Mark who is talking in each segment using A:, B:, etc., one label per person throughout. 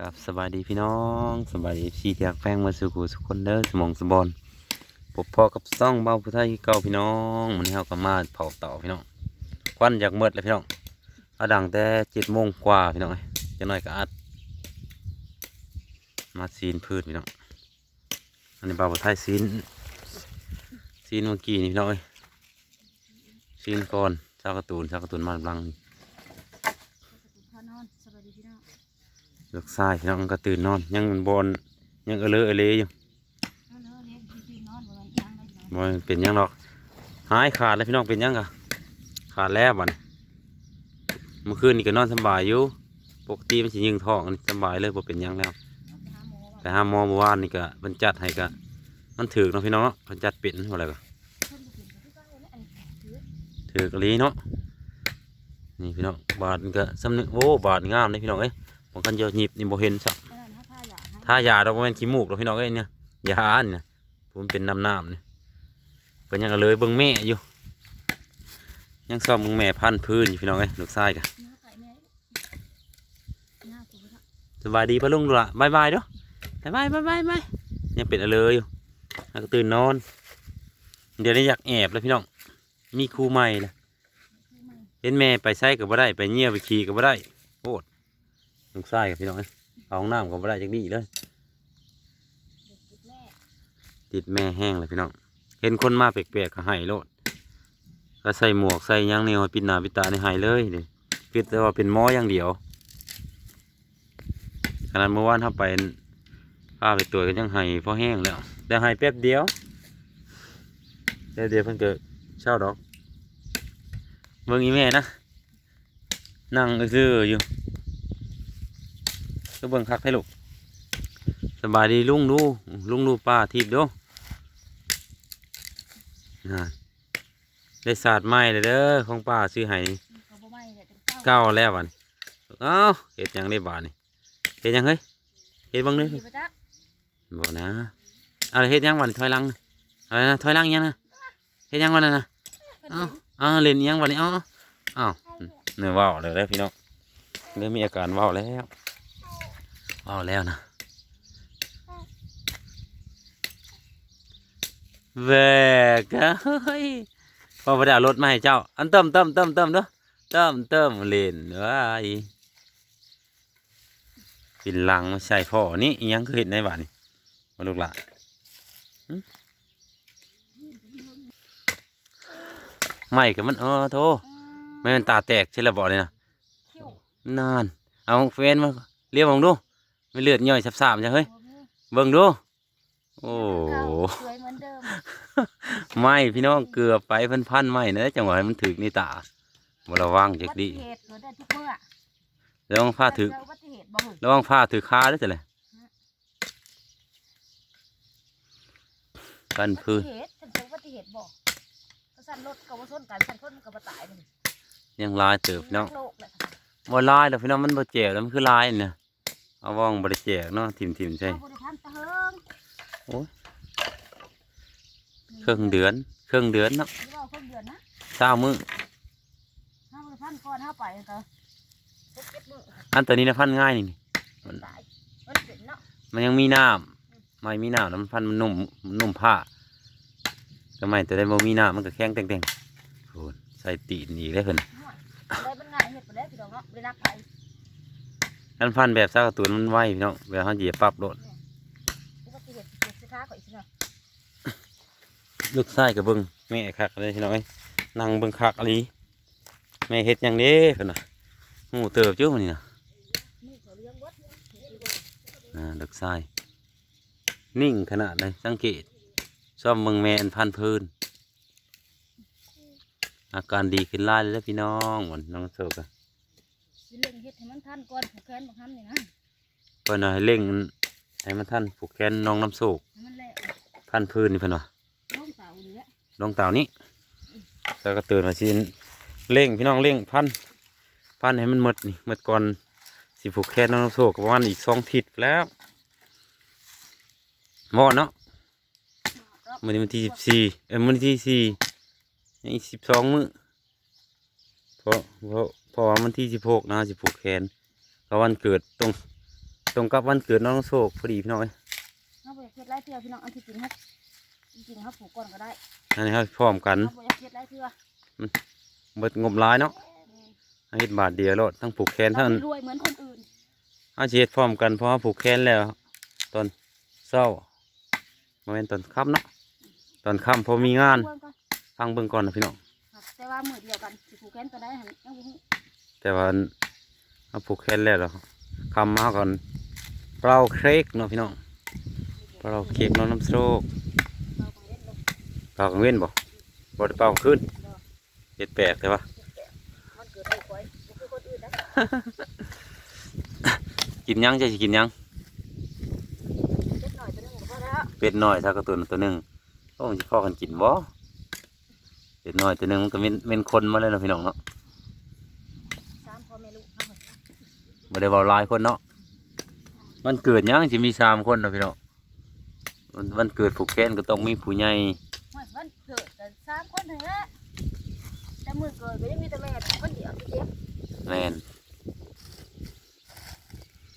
A: ครับสบายดีพี่น้องสบายดีพี่ที่รักแฟงมาสู่กูสุคนเด้อสมองสมบอนพบพ่อกับซ่องเบาผู้ไทยเก่าพี่น้องมันนี้เราก็มาเผาเต่าพี่น้องควันอยากเมิดเลยพี่น้องอาดังแต่เจ็ดโมงกว่าพี่น้องเอ้ยจะหน่อยก็อัด มาซีนพืชพี่น้องอันนี้เบาผู้ไทยซีนซีนเมื่อกี้นี่พี่น้องเอ้ยซีนก่อนชากร์ตูนชากร์ตูนมาลังนี่
B: พอนอนสวัสดีพี่น้อง
A: ลูกชายพี่น้องก็ตื่นนอน ยังบอลยังเออเลอเอเลอยู่
B: นอนเออเลี้ยอนบ่มันยังได้พี่น้อง
A: บ่เป็นยังหรอกหายขาดแล้วพี่น้องเป็นยังกะขาดแล้วบันเมื่อคืนนี่ก็นอนสบายอยู่ปกติมันสิยิงท้องสบายเลยบ่เป็นยังแล้ว
B: ไปหาหมอว่า
A: ไปหามอเมื่อวานนี่ก็บรรจัดให้ก็มันถือเนาะพี่น้องเนาะบรรจัดเป็นอะไรก็
B: เพิ่นบ่เป็นก็คือเก่าแล้วถือ
A: กะลีเนาะนี่พี่น้องบาทนี่ก็สำนึกโอ้บาทงามเลยพี่น้องเอ้ย บางคันจะหยิบนี่บ่เห็นสัก
B: อันนั้นถ้าอยากให้
A: ถ้ายาเราบ่แม่นขี้มูกเราพี่น้องเอ้ยเนี่ยยาอันเนี่ยผมเป็นน้ำน้ำเนี่ยเป็นยังก็เลยเบิ่งแม่อยู่ ยังซ่อมเบิ่งแม่พันพื้นอยู่พี่น้องเอ้ยลูกชายกะ
B: เนื้อไก่แม่หน้าตัวเนาะ
A: สบายดีปะลุงดูละบายบายเด้อบายบายบายบายบายยังเป็นอะไรอยู่แล้วก็ตื่นนอน เดี๋ยวนี้อยากแอบแล้วพี่น้อง มีครูใหม่ละ
B: คือมัน
A: เห็นแม่ไปไสก็บ่ได้ ไปเยี่ยวไปขี่ก็บ่ได้โอด ลูกชายกับพี่น้องเอาห้องน้ำก็บ่ได้จักดีเลย
B: เด็กติดแม่
A: ติดแม่แห้งเลยพี่น้อง เห็นคนมาแปลกๆก็ให้โลดก็ใส่หมวกใส่ยังแนวปิดหน้าปิดตาในให้เลยเด้คิดแต่ว่าเป็นหมออย่างเดียวขนาดเมื่อวานถ้าไปพาไปตรวก็ยังให้พอแห้งแล้วแต่ให้แป๊บเดียวแป๊บเดียวเพิ่นก็เช่าดอกเบิ่งอีแม่นะนั่งซื่ออยู่ เบิ่งคักให้ลูกสบายดีลุงดูลุงดูป้าทิพย์ดูนะได้ศาสตร์ใหม่เลยเด้อของป้าซื้อให้นี่
B: ก็บ่ไหม้เก้า
A: แล้วบันเอ้าเห็ดยังได้บาดนี่เห็ดยังเฮ้ยเห็ดเบังเด้อ
B: ดีไปจัก
A: บอกนะเอาเห็ดยังบันถอยลังอะไรนะถอยลังยังนะเห็ดยังวันนั้นนะ
B: เอ้าเอ้า
A: เล่นยังบัดนี้เอ้าเอ้าเนื้อว่าวเลยเด้อพี่น้องเริ่มมีอาการว่าวแล้ว ว่าแล้วนะแหวกเฮ้ยพอไปเอารถมาให้เจ้า อันเติมเติมเติมเติมเด้อเติมเติมเล่นว้ายปินหลังมาใส่พ่อนี่ยังคือเห็นในบ้านนี่มาลูกหละหึไม่กับมันเออโทไม่มันตาแตกใช่แล้วบอเลยนะ
B: นา
A: น เอาเฟนมาเรียกมองดู ไม่เลือดย่อยสับสามจ้ะเฮ้ยเบิ่งดู โอ้
B: สวยเหมือนเดิม
A: ไม่พี่น้องเกือบไปพันพันไม่นะจังหวะมันถึกนี่ตาบระวังจักดีระวังผ้าถึก
B: เจอ
A: ระวังผ้าถือคาได้จ้ะเลยกันพื้น
B: ยั
A: งลายเติบพี่น้อง
B: โลกแหละ
A: บ่ลายดอกพี่น้องมันบ่เจ็บแล้วมันคือลายเนี่ย เอาว่องบ่ได้แจกเนาะทิมๆใช่
B: เอาบริพันธ์ตะเฮิง
A: โอ้ยครึ่งเดือนครึ่งเดือนเนาะ
B: นี่ว่าครึ่งเดือนนะ
A: เช้ามื้อ
B: ห้าบริพันธ์ก่อนห้าไปก็เจ็ดเจ็ดมื้อ
A: อันตัวนี้นะพันง่ายนี่
B: ตายมันเป็นเนาะ
A: มันยังมีน้ำไม่มีน้ำแล้วมันพันมันนุ่มมันนุ่มผ้าก็ไม่แต่ได้บ่มีน้ำมันก็แข็งแต่งๆโอ้ยใส่ตีนอีกแล้วเพิ่น
B: ห่วยอะไรมันง่ายเฮ็ดไปแล้วพี่น้องเนาะบ่ได้นักไป
A: อันพันแบบซากตูนมันไหวพี่น้องเวลาเขาเหยียบปรับรถ
B: อุบัติเหตุเกิด
A: ลูกไส้กับเบิ้งแม่คักเลยพี่น้องนั่งเบิ้งคักอะไรแม่เฮ็ดหยังเด้เพิ่นน่ะหูเติบจุ่มอนี่นะ
B: นี่เขาเลี้ยงวัด
A: อ่าลูกไส้นิ่งขนาดเลยสังเกตซ่อมเบิ่งแม่อันพันพื้น อาการดีขึ้นหลายแล้วพี่น้องหมดน้องโซกะ
B: สิเร่งเฮ็ดให้มันทันก่อนผูกแขนบักหันนี่นะ
A: เพิ่นน่ะให้เร่งให้มันทันผูกแขนน้องน้ำโศก
B: ให้มันแล้ว
A: พันพื้นนี่เพิ่นว่า
B: น้องเต่านี่แหละ
A: ลงเต่านี้แล้วก็ตื่นมาสิเร่งพี่น้องเร่งพันพันให้มันหมดนี่หมดก่อนสิผูกแขนน้องน้ำโศกก็ประมาณอีกสองทิศแล้วหมดเนาะมื้อนี้วันที่สิบสี่เอ้ยมื้อที่สี่ยังอีกสิบสองมื้อเพราะเพราะ เพราะว่าวันที่สิบหกนะสิผูกแขนเพราะวันเกิดตรงตรงกับวันเกิดน้องโศกพอดีพี่น้องเอ้ย
B: เอาไปเฮ็ดไรเทื่อพี่น้องอันที่จริงครับจริงๆครับผูกก่อนก็ได้
A: อันนี้ครับพร้อมกัน
B: เอาไปเฮ็ดไรเทื่อ
A: เบิดงบหลายเนาะเฮ็ดบาทเดียวโลดทั้งผูกแขน
B: เรา
A: ทั้ง
B: ไม่รวยเหมือนคนอื่น
A: อาสิเฮ็ดพร้อมกันเพราะว่าผูกแขนแล้ว ตอนเช้ามาเป็นตอนค่ำเนาะตอนค่ำพอมีงาน
B: รวยก่อน
A: ฟังเบิ่งก่อนนะพี่น้อง
B: ครับแต่ว่ามือเดียวกันสิผูกแขนก็ได้หันยังบ่ฮู้
A: แต่ว่าเอาผูกแขนแล้วเราคำมาก่อนเปล่าเค้กเนาะพี่น้องเปล่าเค้กน้องน้ำโชค
B: เราไปเล่นลง
A: เปล่ากลางเว้นบ่บ่ได้เปล่ากลางคืน
B: เนาะ
A: เฮ็ดแปลกแต่ว่า
B: มันเกิดได้ก่อยบ่คือคนอื่นนะ
A: กินยังจะกินยัง
B: เล็กหน่อยตัวนึงก็พอแล้ว
A: เป็ดน้อยถ้ากระตุนตัวหนึ่งโอ้มันสิพอกันกินบ่เป็ดน้อยตัวหนึ่งมันก็เป็นเป็นคนมาเลยนะพี่น้องเนาะ
B: สามพ่อแม่ลูกเอาหมด
A: บ่ได้เว้าหลายคนเนาะมันเกิดหยังสิมีสามคนเนาะพี่น้องวันวันเกิดผูกแขนก็ต้องมีผู้ใหญ่
B: ว่าวันเกิดกันสามคนเท่านั้นแหละแต่มือเกิดก็ยังมีแต่แม่คนเดียวที่เจ็บ
A: แม่น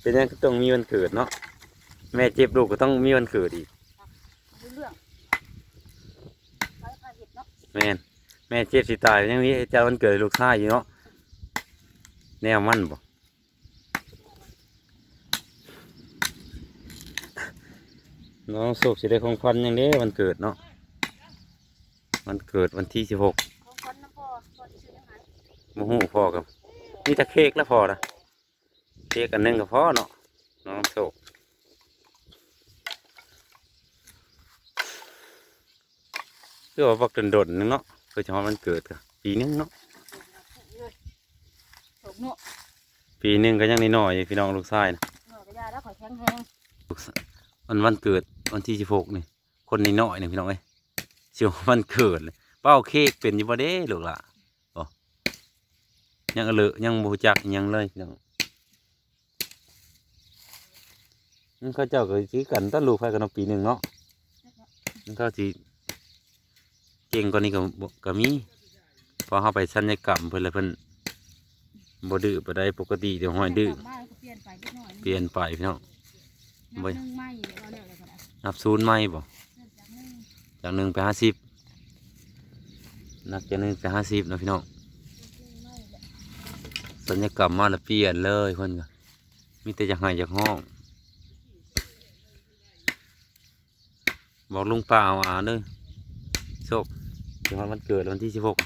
A: เป็นหยังก็ต้องมีวันเกิดเนาะแม่เจ็บลูกก็ต้องมีวันเกิดอีก
B: รู้เรื่องไปพาเห็ดเนาะ
A: แม่นแม่เจ็บสิตายยังมีเจ้าวันเกิดให้ลูกชายอยู่เนาะ แนวมันบ่น้องสุกสิได้ของขวัญยังเด้วันเกิดเนาะวันเกิดวันที่สิบหก
B: ของคนน้ำพ่อพ่อที่ซื้อยังไง
A: มหูพ่อกับมีแต่เค้กแล้วพอละเค้กอันหนึงก็พอเนาะน้องสุกคือว่าบักโดนๆนึงเนาะเพื่อจะมาวันเกิดกับปีนึงเนาะ
B: เนาะ
A: ปีหนึงก็ยังน้อยๆอยู่พี่น้องลูกชายนะ
B: เนาะก็ยาแล้วข่อยแข็งแรง
A: ลูกชายวันวันเกิดวันที่สิบหกนี่คนน้อยๆนี่พี่น้องเอ้ยเชียววันเกิดเลยเป้าเค้กเป็นอยู่บ่เด้ลูกล่ะบ่ยังเอาเลอะยังบ่รู้จักอิหยังเลยพี่น้องมันเขาเจ้าก็สิกันตั้งลูกไปกันเนาะปีหนึ่งเนาะมันก็สิเก่งกว่านี้ก็บ่ก็มีพอเฮาไปสัญญกรรมเพิ่นแล้วเพิ่น บ่ดื้อบ่ได้ปกติเดี๋ยวห้อยดื้อ
B: มาแล้วก็เปลี่ยนไปนิดหน่อย
A: เปลี่ยนไปพี่น้อง
B: นับหนึ่งไม่เดี๋ยวเอาแล้วอะไรก็ได้
A: นับศูนย์ใหม่บ่
B: เริ่มจากหนึ่ง
A: จากหนึ่งไปห้าสิบนับจากหนึ่งไปห้าสิบนะพี่น้อง
B: ไม่แหละ
A: สัญญกรรมมาแล้วเปลี่ยนเลยเพิ่นก็มีแต่จากให้จากห้องบอกลุงป้าเอาอาเด้อโชคเดี๋ยววันเกิดวันที่สิบหก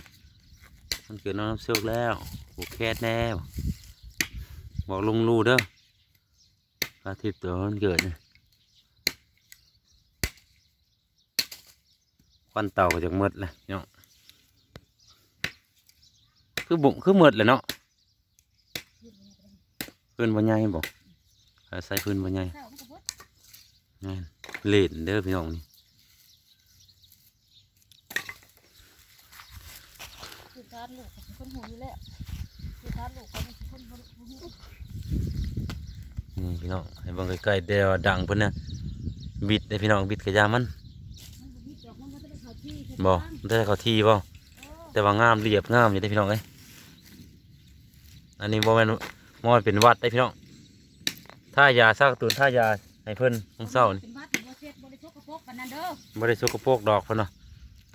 A: วันเกิดน้องน้ำโชคแล้ว ผูกแคสแน่บ่บอกลุงรู้เด้ออาทิตย์ตัววันเกิดเนี่ยควันเต่าก็จากหมดเลยเนาะคือบุคือหมดเลยเนาะพื้นบ่ใหญ่บ่ถ้าใส่พื้นบ่ใหญ่
B: ข้าวมันก็บด
A: งานเล่นเด้อพี่น้องนี่
B: คือทานลูกเป็นคนหูอยู่แล้วคือทา นี่
A: พี่น้องให้เบิ่งใกล้ๆเดี๋ยวดังเพิ่นนะบิดเด้พี่น้องบิดกระยามัน
B: บ่มีดอกมันได้เขาที่
A: บ่แต่ว่างามเรียบงามอยู่ได้พี่น้องเอ้ยอันนี้บ่แม่นมอดเป็นวัดได้พี่น้องถ้ายาซากตูนถ้ายาให้เพิ่นของเศร้านี่
B: บ่เสร็จบ่ได้ชกกระปกดอ
A: บ่ได้สกปรกดอกเพิ่นเนาะ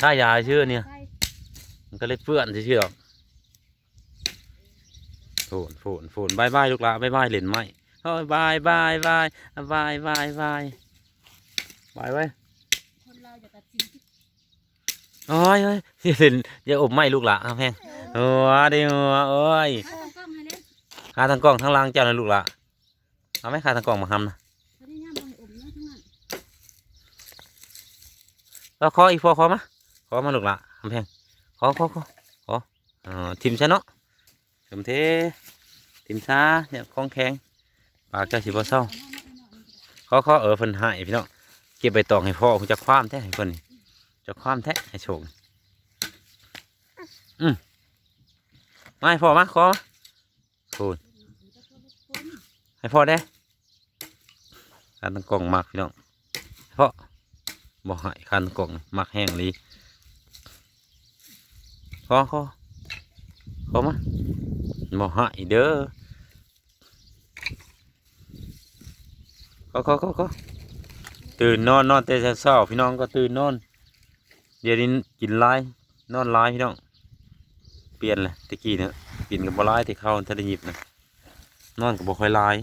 A: ถ้ายาชื่อเนี่ยมันก็เลยเปื้อนชื่อๆดอก ฝนฝนฝนบายบายลูกหลานบายบายเล่นไม้โอ้ยบายบายบายบายบายบายบายไว้
B: คนเราอย่าตัดสิน
A: โอ้ยโอ้ยเล่นอย่าอบไม้ลูกหลานครับแพงโอ้ยเดี๋ยวโอ้ย
B: ถ้าต้งกล้องให้เล่น
A: ขาทางกล้องทางล่างเจ้านะลูกหลานเอาไหมขาทางกล้องมาทำนะ
B: พยาข้อมนะทั้งนั้น
A: แล้วขออีกพอขอมาขอมาลูกหลานคำแพงขอขอขอขออ๋อทิมซะเนาะ ทิมเททิมซาเนี่ยของแข็งปากจ้าสิบ่เศร้า
B: เอามาเอามาเอ
A: เขาเขาเออเพิ่นให้พี่น้องเก็บใบตองให้พ่อผมจะคว้ามแท้ให้เพิ่นจะคว้ามแท้ให้โชคอืมมาให้พ่อมาขอมาพูดให้พ่อได้คันกล่องมักพี่น้องพ่อบอกให้คันกล่องมักแห้งลีขอขอขอมา บอกให้เด้อก็ก็ก็ก็ตื่นนอนนอนแต่เช้าพี่น้องก็ตื่นนอน เดี๋ยวนี้กินหลายนอนหลายพี่น้อง เปลี่ยนเลยตะกี้เนี่ยกินกับบ่หลายที่เข้าถ้าได้หยิบนะนอนกับบ่ค่อยหลาย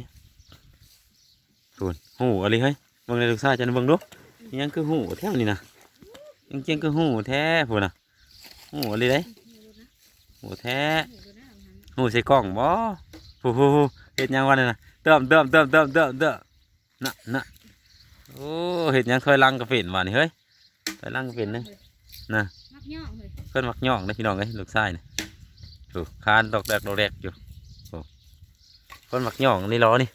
A: ส่วนหูอะไรเฮ้ยเบิ่งในลูกชายจะเบิ่งดูยังคือหูแท้นี่นะยังเจียงคือหูแท้พูนะหูอะไรเด้หูแท้ หูใส่กล้องบ่ฟูฟูฟูเฮ็ดยังวะนี่นะเติมเติมเติมเติมเติมเติมน่ะน่ะโอ้เฮ็ดยังเคยลังกระเป็นวะนี่เฮ้ยเคยลังกระเป็นนะ
B: มักย่องเลย
A: เพิ่นมักย่องนะพี่น้องเอ้ยลูกชายนี่ถูกคานดอกแดกดอกแดกอยู่โอ้เพิ่อนมักย่องนี่ล้อนี่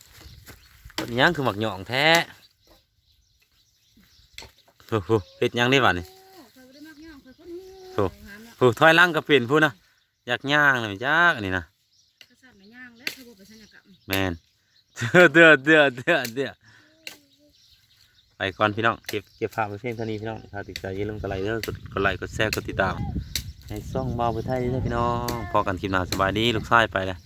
A: เพิ่นยังคือมักย่องแท้โอ้โหเฮ็ดยังได้บ้านี่
B: เคยบ่ได้มัก
A: ถ่ผู้ถอยลังก็เป็นผู้นะอยากย่างเลยจักอันนี่นะ
B: แม
A: นเดือดเดือดเดือดเดือเด้อไปก่อนพี่น้องเก็บเก็บภาพไว้เพียงเท่านี้พี่น้องถ้าติดใจอย่าลืมกดไลค์เด้อกดกดไลค์กดแชร์กดติดตามให้ซ่องเบาไปไทยเด้อพี่น้องพอกันคลิปหน้าสบายดีลูกชายไปเลย